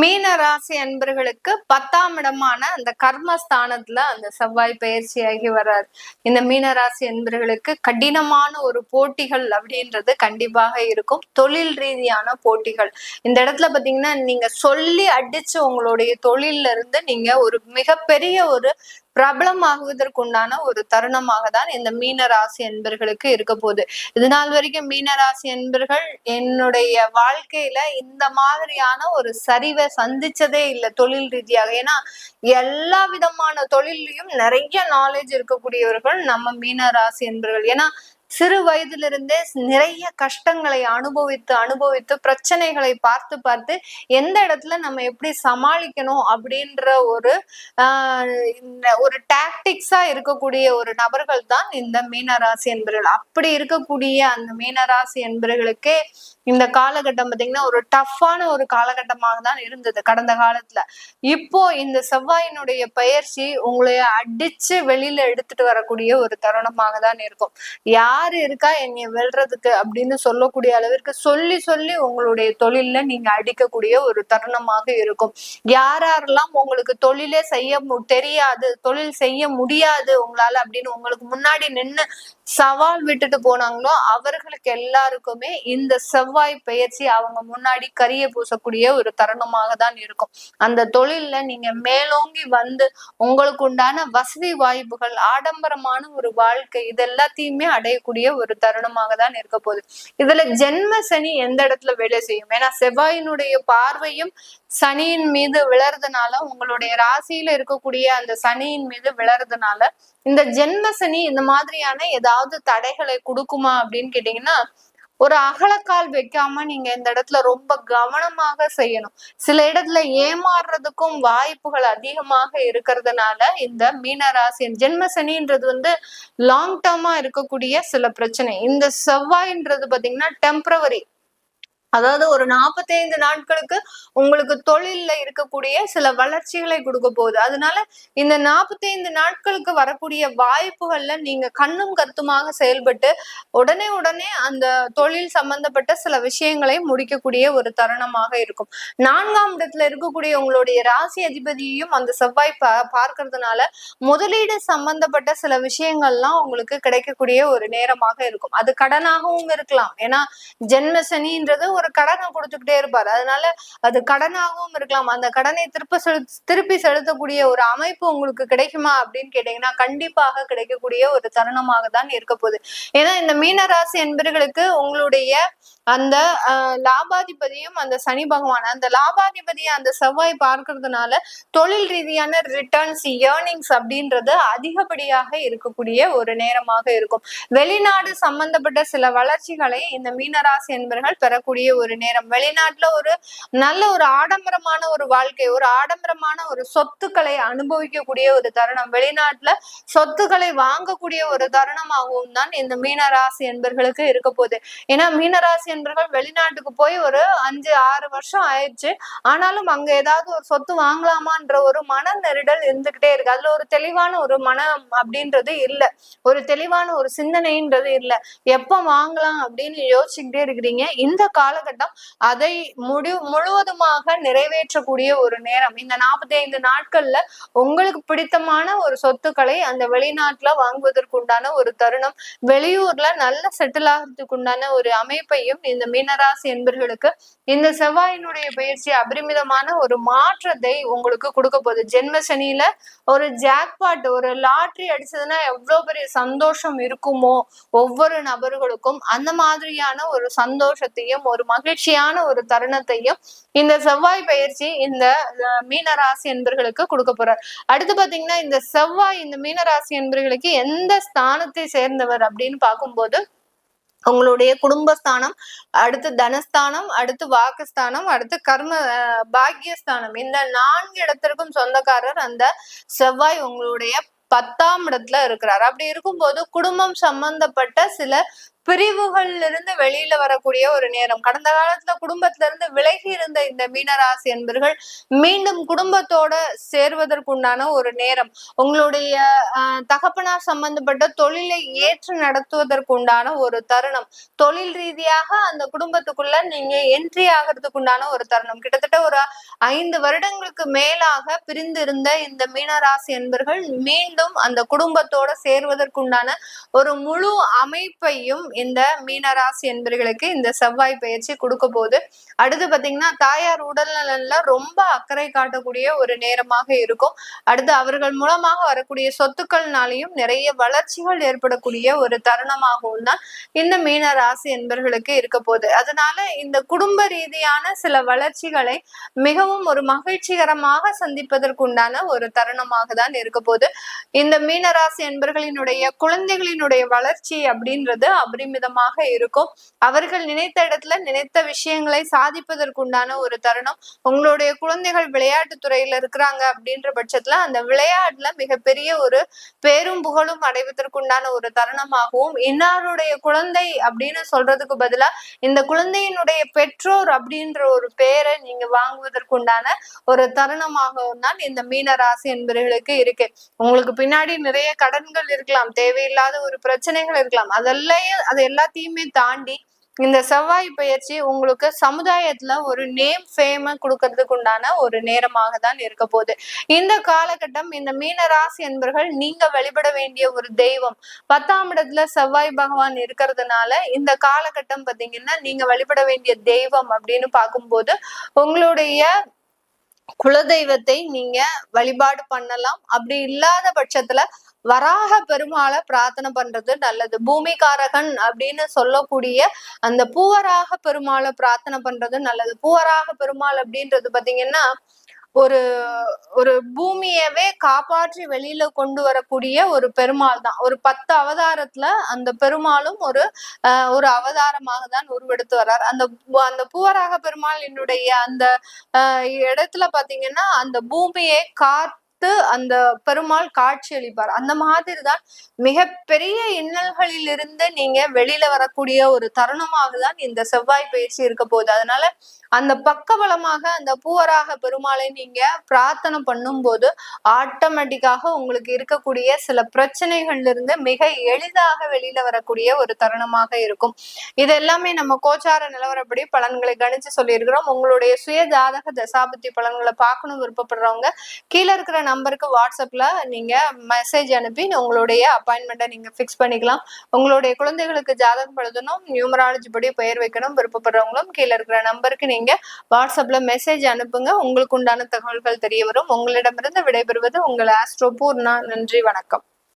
மீன ராசி அன்பர்களுக்கு பத்தாம் இடமான அந்த கர்மஸ்தானத்துல அந்த செவ்வாய் பயிற்சியாகி வர்றாரு. இந்த மீன ராசி அன்பர்களுக்கு கடினமான ஒரு போட்டிகள் அப்படின்றது கண்டிப்பாக இருக்கும். தொழில் ரீதியான போட்டிகள். இந்த இடத்துல பாத்தீங்கன்னா நீங்க சொல்லி அடிச்சு உங்களுடைய தொழில்ல இருந்து நீங்க ஒரு மிகப்பெரிய ஒரு பிரபலமாகுவதற்குண்டான ஒரு தருணமாக தான் இந்த மீன ராசி என்பர்களுக்கு இருக்க போகுது. இது நாள் வரைக்கும் மீன ராசி என்பர்கள் என்னுடைய வாழ்க்கையில இந்த மாதிரியான ஒரு சரிவை சந்திச்சதே இல்லை தொழில் ரீதியாக. ஏன்னா எல்லா விதமான தொழிலையும் நிறைய நாலேஜ் இருக்கக்கூடியவர்கள் நம்ம மீன ராசி என்பர்கள் ஏன்னா சிறு வயதிலிருந்தே நிறைய கஷ்டங்களை அனுபவித்து அனுபவித்து பிரச்சனைகளை பார்த்து பார்த்து எந்த இடத்துல நம்ம எப்படி சமாளிக்கணும் அப்படின்ற ஒரு ஆஹ் ஒரு டாக்டிக்ஸா இருக்கக்கூடிய ஒரு நபர்கள் தான் இந்த மீனராசி என்பர்கள். அப்படி இருக்கக்கூடிய அந்த மீனராசி என்பர்களுக்கே இந்த காலகட்டம் பார்த்தீங்கன்னா ஒரு டஃப்பான ஒரு காலகட்டமாக தான் இருந்தது கடந்த காலத்துல. இப்போ இந்த செவ்வாயினுடைய பயிற்சி உங்களை அடிச்சு வெளியில எடுத்துட்டு வரக்கூடிய ஒரு தருணமாக தான் இருக்கும். யார் இருக்கா என்னை வெல்றதுக்கு அப்படின்னு சொல்லக்கூடிய அளவிற்கு சொல்லி சொல்லி உங்களுடைய தொழில்ல நீங்க அடிக்கக்கூடிய ஒரு தருணமாக இருக்கும். யாரெல்லாம் உங்களுக்கு தொழிலே செய்ய தெரியாது தொழில் செய்ய முடியாது உங்களால அப்படின்னு உங்களுக்கு முன்னாடி நின்று சவால் விட்டுட்டு போனாங்களோ அவர்களுக்கு எல்லாருக்குமே இந்த செவ்வாய் பயிற்சி அவங்க முன்னாடி கரிய பூசக்கூடிய ஒரு தருணமாக தான் இருக்கும். அந்த தொழில்ல நீங்க மேலோங்கி வந்து உங்களுக்கு உண்டான வசதி வாய்ப்புகள் ஆடம்பரமான ஒரு வாழ்க்கை இது எல்லாத்தையுமே அடையக்கூடிய ஒரு தருணமாக தான் இருக்க போகுது. இதுல ஜென்ம சனி எந்த இடத்துல வேலை செய்யும்? ஏன்னா செவ்வாயினுடைய பார்வையும் சனியின் மீது விழறதுனால உங்களுடைய ராசியில இருக்கக்கூடிய அந்த சனியின் மீது விழறதுனால இந்த ஜென்ம சனி இந்த மாதிரியான ஏதாவது தடைகளை கொடுக்குமா அப்படின்னு கேட்டீங்கன்னா ஒரு அகலக்கால் வைக்காம நீங்க இந்த இடத்துல ரொம்ப கவனமாக செய்யணும். சில இடத்துல ஏமாறுறதுக்கும் வாய்ப்புகள் அதிகமாக இருக்கிறதுனால இந்த மீனராசி ஜென்ம சனின்றது வந்து லாங் டேர்மா இருக்கக்கூடிய சில பிரச்சனை. இந்த செவ்வாய்ன்றது பாத்தீங்கன்னா டெம்பரவரி அதாவது ஒரு நாற்பத்தைந்து நாட்களுக்கு உங்களுக்கு தொழில்ல இருக்கக்கூடிய சில வளர்ச்சிகளை கொடுக்க போகுது. அதனால இந்த நாற்பத்தைந்து நாட்களுக்கு வரக்கூடிய வாய்ப்புகள்ல நீங்க கண்ணும் கருத்துமாக செயல்பட்டு உடனே உடனே அந்த தொழில் சம்பந்தப்பட்ட சில விஷயங்களை முடிக்கக்கூடிய ஒரு தருணமாக இருக்கும். நான்காம் இடத்துல இருக்கக்கூடிய உங்களுடைய ராசி அதிபதியையும் அந்த செவ்வாய் பா பார்க்கறதுனால முதலீடு சம்பந்தப்பட்ட சில விஷயங்கள்லாம் உங்களுக்கு கிடைக்கக்கூடிய ஒரு நேரமாக இருக்கும். அது கடனாகவும் இருக்கலாம். ஏன்னா ஜென்ம சனின்றது ஒரு கடனை கொடுத்துக்கிட்டே இருப்பார். அதனால அது கடனாகவும் இருக்கலாம். அந்த கடனை திருப்ப செலு திருப்பி செலுத்தக்கூடிய ஒரு அமைப்பு உங்களுக்கு கிடைக்குமா அப்படின்னு கேட்டீங்கன்னா கண்டிப்பாக கிடைக்கக்கூடிய ஒரு தருணமாக தான் இருக்க போகுது. ஏன்னா இந்த மீனராசி என்பர்களுக்கு உங்களுடைய அந்த லாபாதிபதியும் அந்த சனி பகவான் அந்த லாபாதிபதியை அந்த செவ்வாய் பார்க்கறதுனால தொழில் ரீதியான ரிட்டர்ன்ஸ் ஏர்னிங்ஸ் அப்படின்றது அதிகப்படியாக இருக்கக்கூடிய ஒரு நேரமாக இருக்கும். வெளிநாடு சம்பந்தப்பட்ட சில வளர்ச்சிகளை இந்த மீனராசி என்பர்கள் பெறக்கூடிய ஒரு நேரம். வெளிநாட்டுல ஒரு நல்ல ஒரு ஆடம்பரமான ஒரு வாழ்க்கை ஒரு ஆடம்பரமான ஒரு சொத்துக்களை அனுபவிக்கக்கூடிய ஒரு தருணம். வெளிநாட்டுல சொத்துக்களை வாங்கக்கூடிய ஒரு தருணமாகவும் தான் இந்த மீனராசி என்பர்களுக்கு இருக்க போகுது. ஏன்னா மீனராசி நண்பர்கள் வெளிநாட்டுக்கு போய் ஒரு அஞ்சு ஆறு வருஷம் ஆயிடுச்சு. ஆனாலும் அங்க ஏதாவது ஒரு சொத்து வாங்கலாமான்ற ஒரு மன நெருடல் இருந்துகிட்டே இருக்கு. அதுல ஒரு தெளிவான ஒரு மனம் அப்படின்றது இல்ல. ஒரு தெளிவான ஒரு சிந்தனைன்றது இல்ல. எப்ப வாங்கலாம் அப்படின்னு யோசிச்சுக்கிட்டே இருக்கிறீங்க. இந்த காலகட்டம் அதை முடி முழுவதுமாக நிறைவேற்றக்கூடிய ஒரு நேரம். இந்த நாற்பத்தி ஐந்து நாட்கள்ல உங்களுக்கு பிடித்தமான ஒரு சொத்துக்களை அந்த வெளிநாட்டுல வாங்குவதற்கு உண்டான ஒரு தருணம் வெளியூர்ல நல்ல செட்டில் ஆகிறதுக்கு உண்டான ஒரு அமைப்பையும் இந்த மீனராசி என்பர்களுக்கு இந்த செவ்வாயினுடைய பயிற்சி அபரிமிதமான ஒரு மாற்றத்தை உங்களுக்கு கொடுக்க போகுது. ஜென்ம சனியில ஒரு ஜாக்பாட் ஒரு லாட்ரி அடிச்சதுன்னா எவ்வளவு பெரிய சந்தோஷம் இருக்குமோ ஒவ்வொரு நபர்களுக்கும் அந்த மாதிரியான ஒரு சந்தோஷத்தையும் ஒரு மகிழ்ச்சியான ஒரு தருணத்தையும் இந்த செவ்வாய் பயிற்சி இந்த மீனராசி என்பர்களுக்கு கொடுக்க போறார். அடுத்து பாத்தீங்கன்னா இந்த செவ்வாய் இந்த மீனராசி என்பர்களுக்கு எந்த ஸ்தானத்தை சேர்ந்தவர் அப்படின்னு பார்க்கும்போது உங்களுடைய குடும்பஸ்தானம் அடுத்து தனஸ்தானம் அடுத்து வாக்குஸ்தானம் அடுத்து கர்ம பாக்கியஸ்தானம் இந்த நான்கு இடத்திற்கும் சொந்தக்காரர் அந்த செவ்வாய் உங்களுடைய பத்தாம் இடத்துல இருக்கிறார். அப்படி இருக்கும்போது குடும்பம் சம்பந்தப்பட்ட சில பிரிவுகள்ல இருந்து வெளியில வரக்கூடிய ஒரு நேரம். கடந்த காலத்துல குடும்பத்துல இருந்து விலகி இருந்த இந்த மீனராசி என்பர்கள் மீண்டும் குடும்பத்தோட சேர்வதற்குண்டான ஒரு நேரம். உங்களுடைய தகப்பனார் சம்பந்தப்பட்ட தொழிலை ஏற்று நடத்துவதற்குண்டான ஒரு தருணம். தொழில் ரீதியாக அந்த குடும்பத்துக்குள்ள நீங்க என்ட்ரி ஆகிறதுக்குண்டான ஒரு தருணம். கிட்டத்தட்ட ஒரு ஐந்து வருடங்களுக்கு மேலாக பிரிந்து இருந்த இந்த மீனராசி என்பர்கள் மீண்டும் அந்த குடும்பத்தோட சேர்வதற்குண்டான ஒரு முழு அமைப்பையும் இந்த மீனராசி என்பர்களுக்கு இந்த செவ்வாய் பயிற்சி கொடுக்க போது அடுத்து பாத்தீங்கன்னா தாயார் உடல்நலன்ல ரொம்ப அக்கறை காட்டக்கூடிய ஒரு நேரமாக இருக்கும். அடுத்து அவர்கள் மூலமாக வரக்கூடிய சொத்துக்கள்னாலையும் நிறைய வளர்ச்சிகள் ஏற்படக்கூடிய ஒரு தருணமாகவும் தான் இந்த மீன ராசி என்பர்களுக்கு இருக்க போகுது. அதனால இந்த குடும்ப ரீதியான சில வளர்ச்சிகளை மிகவும் ஒரு மகிழ்ச்சிகரமாக சந்திப்பதற்குண்டான ஒரு தருணமாக தான் இருக்க போகுது. இந்த மீனராசி என்பர்களினுடைய குழந்தைகளினுடைய வளர்ச்சி அப்படின்றது அப்படி விதமாக இருக்கும். அவர்கள் நினைத்த இடத்துல நினைத்த விஷயங்களை சாதிப்பதற்குண்டான ஒரு தருணம். உங்களுடைய குழந்தைகள் விளையாட்டு துறையில இருக்கிறாங்க அப்படின்ற பட்சத்துல அந்த விளையாட்டுல மிகப்பெரிய ஒரு பேரும் புகழும் அடைவதற்குண்டான ஒரு தருணமாகவும் இன்னாருடைய குழந்தை அப்படின்னு சொல்றதுக்கு பதிலா இந்த குழந்தையினுடைய பெற்றோர் அப்படின்ற ஒரு பேரை நீங்க வாங்குவதற்குண்டான ஒரு தருணமாகவும் தான் இந்த மீன ராசி என்பவர்களுக்கு இருக்கு. உங்களுக்கு பின்னாடி நிறைய கடன்கள் இருக்கலாம் தேவையில்லாத ஒரு பிரச்சனைகள் இருக்கலாம். அதெல்லாம் அது எல்லாத்தையுமே தாண்டி இந்த செவ்வாய் பயிற்சி உங்களுக்கு சமுதாயத்துல ஒரு நேம் ஃபேம கொடுக்கறதுக்கு உண்டான ஒரு நேரமாக தான் இருக்க போகுது. இந்த காலகட்டம் இந்த மீன ராசி என்பர்கள் நீங்க வழிபட வேண்டிய ஒரு தெய்வம். பத்தாம் இடத்துல செவ்வாய் பகவான் இருக்கிறதுனால இந்த காலகட்டம் பாத்தீங்கன்னா நீங்க வழிபட வேண்டிய தெய்வம் அப்படின்னு பார்க்கும்போது உங்களுடைய குலதெய்வத்தை நீங்க வழிபாடு பண்ணலாம். அப்படி இல்லாத பட்சத்துல வராக பெருமாளை பிரார்த்தனை பண்றது நல்லது. பூமிகாரகன் அப்படின்னு சொல்லக்கூடிய அந்த பூவராக பெருமாளை பிரார்த்தனை பண்றது நல்லது. பூவராக பெருமாள் அப்படின்றது பாத்தீங்கன்னா ஒரு ஒரு பூமியவே காப்பாற்றி வெளியில கொண்டு வரக்கூடிய ஒரு பெருமாள் தான். ஒரு பத்து அவதாரத்துல அந்த பெருமாளும் ஒரு ஒரு அவதாரமாக தான் உருவெடுத்து வர்றார். அந்த அந்த பூவராக பெருமாள் என்னுடைய அந்த இடத்துல பாத்தீங்கன்னா அந்த பூமியை காத்து பார்த்து அந்த பெருமாள் காட்சி அளிப்பார். அந்த மாதிரி தான் மிகப்பெரிய இன்னல்களிலிருந்து நீங்க வெளியில வரக்கூடிய ஒரு தருணமாக தான் இந்த செவ்வாய் பயிற்சி இருக்க போகுது. அதனால அந்த பக்கபலமாக அந்த பூவராக பெருமாளை நீங்க பிரார்த்தனை பண்ணும்போது ஆட்டோமேட்டிக்காக உங்களுக்கு இருக்கக்கூடிய சில பிரச்சனைகள்ல இருந்து மிக எளிதாக வெளியில வரக்கூடிய ஒரு தருணமாக இருக்கும். இது எல்லாமே நம்ம கோச்சார நிலவரப்படி பலன்களை கணிச்சு சொல்லியிருக்கிறோம். உங்களுடைய சுய ஜாதக தசாபத்தி பலன்களை பார்க்கணும் விருப்பப்படுறவங்க கீழே இருக்கிற நம்பருக்கு வாட்ஸ்அப்ல நீங்க மெசேஜ் அனுப்பி உங்களுடைய அப்பாயின்மெண்ட்டை நீங்க ஃபிக்ஸ் பண்ணிக்கலாம். உங்களுடைய குழந்தைகளுக்கு ஜாதகம் பழுதணும் நியூமராலஜி படி பெயர் வைக்கணும் விருப்பப்படுறவங்களும் கீழே இருக்கிற நம்பருக்கு நீங்க வாட்ஸ்அப்ல மெசேஜ் அனுப்புங்க. உங்களுக்கு உண்டான தகவல்கள் தெரிய வரும். உங்களிடமிருந்து விடைபெறுவது உங்கள் ஆஸ்ட்ரோ பூர்ணா. நன்றி வணக்கம்.